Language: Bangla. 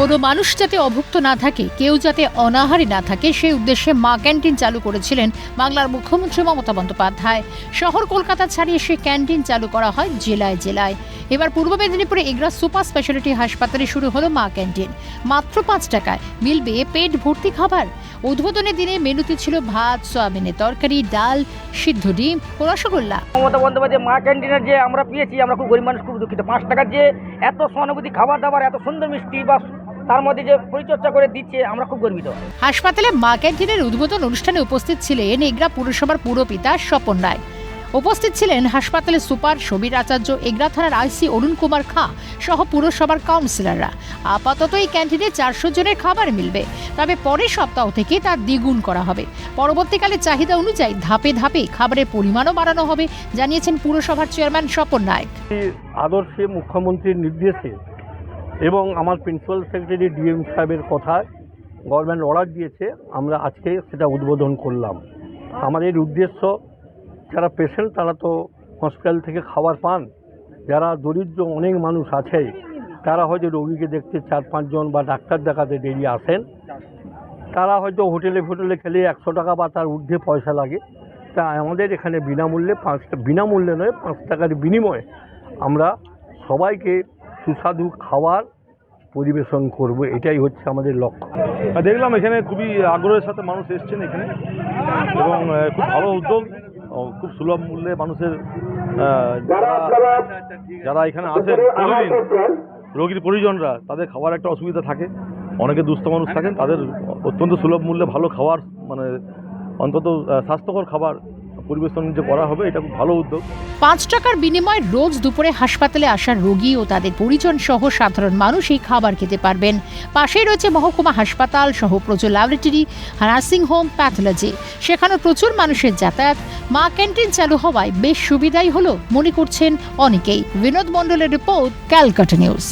কোনো মানুষ যাতে অভুক্ত না থাকে, কেউ যাতে অনাহারী না থাকে, সেই উদ্দেশ্যে মা ক্যান্টিন চালু করেছিলেন বাংলার মুখ্যমন্ত্রী মমতা বন্দ্যোপাধ্যায়। শহর কলকাতা ছাড়িয়ে সে ক্যান্টিন চালু করা হয় জেলায় জেলায়। এবার পূর্ব মেদিনীপুরে এগরা সুপার স্পেশালিটি হাসপাতালে শুরু হলো মা ক্যান্টিন। মাত্র পাঁচ টাকায়। মিলবে পেট ভর্তি খাবার। উদ্বোধনের দিনে মেনুতে ছিল ভাত সয়াবিনের তরকারি, ডাল, সিদ্ধ ডিম ও রসগোল্লা। মমতা বন্দ্যোপাধ্যায় মা ক্যান্টিনের যে আমরা পেয়েছি, আমরা খুব গরিব মানুষ, খুব দুঃখিত। পাঁচ টাকার যে এত সহানুভূতি খাবার দাবার, এত সুন্দর মিষ্টি বা তার মধ্যে যে পরিচর্যা করে দিচ্ছে আমরা খুব গর্বিত। হাসপাতালে মা ক্যান্টিনের উদ্বোধন অনুষ্ঠানে উপস্থিত ছিলেন এগরা পুরসভার পুরপিতা স্বপন রায়। উপস্থিত ছিলেন হাসপাতালের সুপার সমীর আচার্য এগরা থানার আইসি অরুণ কুমার খাঁ সহ পুরসভার কাউন্সিলররা। আপাতত এই ক্যান্টিনে চারশো জনের খাবার মিলবে। তবে পরের সপ্তাহ থেকে তার দ্বিগুণ করা হবে। পরবর্তীকালে চাহিদা অনুযায়ী ধাপে ধাপে খাবারের পরিমাণও বাড়ানো হবে জানিয়েছেন পুরসভার চেয়ারম্যান স্বপন নায়ক আদর্শে মুখ্যমন্ত্রীর নির্দেশে এবং আমার প্রিন্সিপাল সেক্রেটারি ডিএম সাহেবের কথায় গভর্নমেন্ট অর্ডার দিয়েছে, আমরা আজকে সেটা উদ্বোধন করলাম। আমাদের উদ্দেশ্য, যারা পেশেন্ট তারা তো হসপিটাল থেকে খাবার পান, যারা দরিদ্র অনেক মানুষ আছে, তারা হয়তো রোগীকে দেখতে চার পাঁচজন বা ডাক্তার দেখাতে দেরি আসেন। তারা হয়তো হোটেলে ফোটেলে খেলে একশো টাকা বা তার ঊর্ধ্বে পয়সা লাগে। তা আমাদের এখানে বিনামূল্যে পাঁচ বিনামূল্যে নয়, পাঁচ টাকার বিনিময়ে আমরা সবাইকে সুস্বাদু খাবার পরিবেশন করব, এটাই হচ্ছে আমাদের লক্ষ্য। দেখলাম এখানে খুবই আগ্রহের সাথে মানুষ এসছেন এখানে। এবং খুব ভালো উদ্যোগ খুব সুলভ মূল্যে মানুষের যারা এখানে আসেন প্রতিদিন, রোগীর পরিজনরা, তাদের খাওয়ার একটা অসুবিধা থাকে। অনেকে দুস্থ মানুষ থাকেন, তাদের অত্যন্ত সুলভ মূল্যে ভালো খাবার মানে অন্তত স্বাস্থ্যকর খাবার পরিবেশন যে করা হবে, এটা খুব ভালো উদ্যোগ। পাঁচ টাকার বিনিময়ে রোজ দুপুরে হাসপাতালে আসা রোগী ও তাদের পরিজন সহ সাধারণ মানুষ এই খাবার খেতে পারবেন। পাশেই রয়েছে মহকুমা হাসপাতাল সহ প্রচুর ল্যাবরেটরি নার্সিং হোম, প্যাথোলজি। সেখানে প্রচুর মানুষের যাতায়াত। মা ক্যান্টিন চালু হওয়ায় বেশ সুবিধাই হলো, মনে করছেন অনেকেই। বিনোদ মণ্ডলের রিপোর্ট, ক্যালকাটা নিউজ।